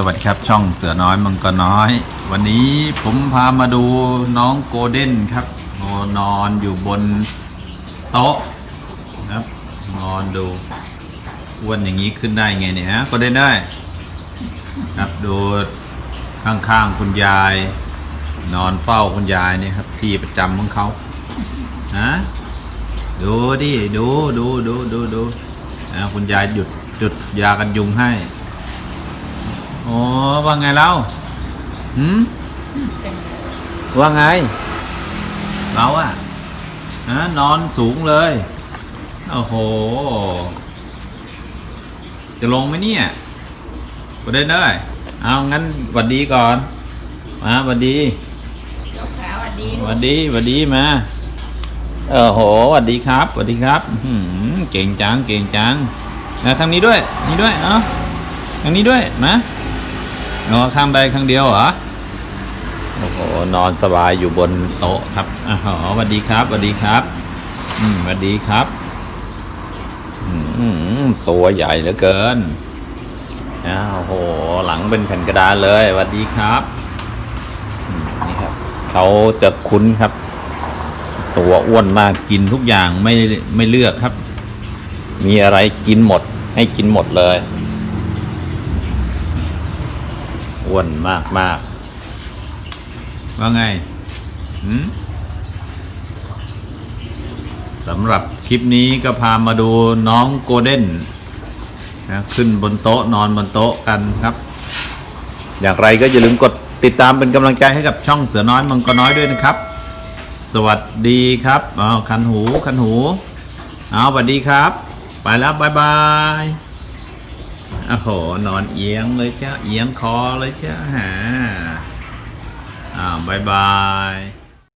สวัสดีครับช่องเสือน้อยมังกรน้อย วันนี้ผมพามาดูน้องโกลเด้นครับนอนอยู่บนโต๊ะครับนอนดูอ้วนอย่างนี้ขึ้นได้ไงเนี่ยฮะโกลเด้นได้ ครับดูข้างๆคุณยาย นอนเฝ้าคุณยายเนี่ยครับ ที่ประจำของเขาฮะดูดิดูดูดูดูดูนะคุณยายหยุดหยุดยากันยุงให้ โอ้ว่าไงเล่าหืมว่าไง เราอะฮะนอนสูงเลยโอ้โห จะลงไหมเนี่ยก็ได้ได้เอางั้นหวัดดีก่อน มาหวัดดียกขาวันดีหวัดดีหวัดดีมาเออโหหวัดดีครับหวัดดีครับอื้อหือเก่งจัง เก่งจังนะทางนี้ด้วย นี่ด้วยเนาะทางนี้ด้วย มา นอนข้างใดข้างเดียวเหรอโอ้โหนอนสบายอยู่บนโต๊ะครับอ๋อสวัสดีครับสวัสดีครับอืมสวัสดีครับอืมตัวใหญ่เหลือเกินอ้าวโอ้โห หลังเป็นแผ่นกระดานเลยสวัสดีครับนี่ครับเขาจะคุ้นครับ ตัวอ้วนมากกินทุกอย่างไม่ไม่เลือกครับ มีอะไรกินหมด ให้กินหมดเลย อ้วนมากมากว่าไงสำหรับคลิปนี้ก็พามาดูน้องโกลเด้นนะขึ้นบนโต๊ะนอนบนโต๊ะกันครับ อย่างไรก็อย่าลืมกดติดตามเป็นกำลังใจให้กับช่องเสือน้อยมังกรน้อยด้วยนะครับ สวัสดีครับอ้าวคันหูคันหูเอาสวัสดีครับ ไปแล้วบายบาย โอ้โห นอนเอียงเลยเช้าเอียงคอเลยเช้าฮะอ่าบายบาย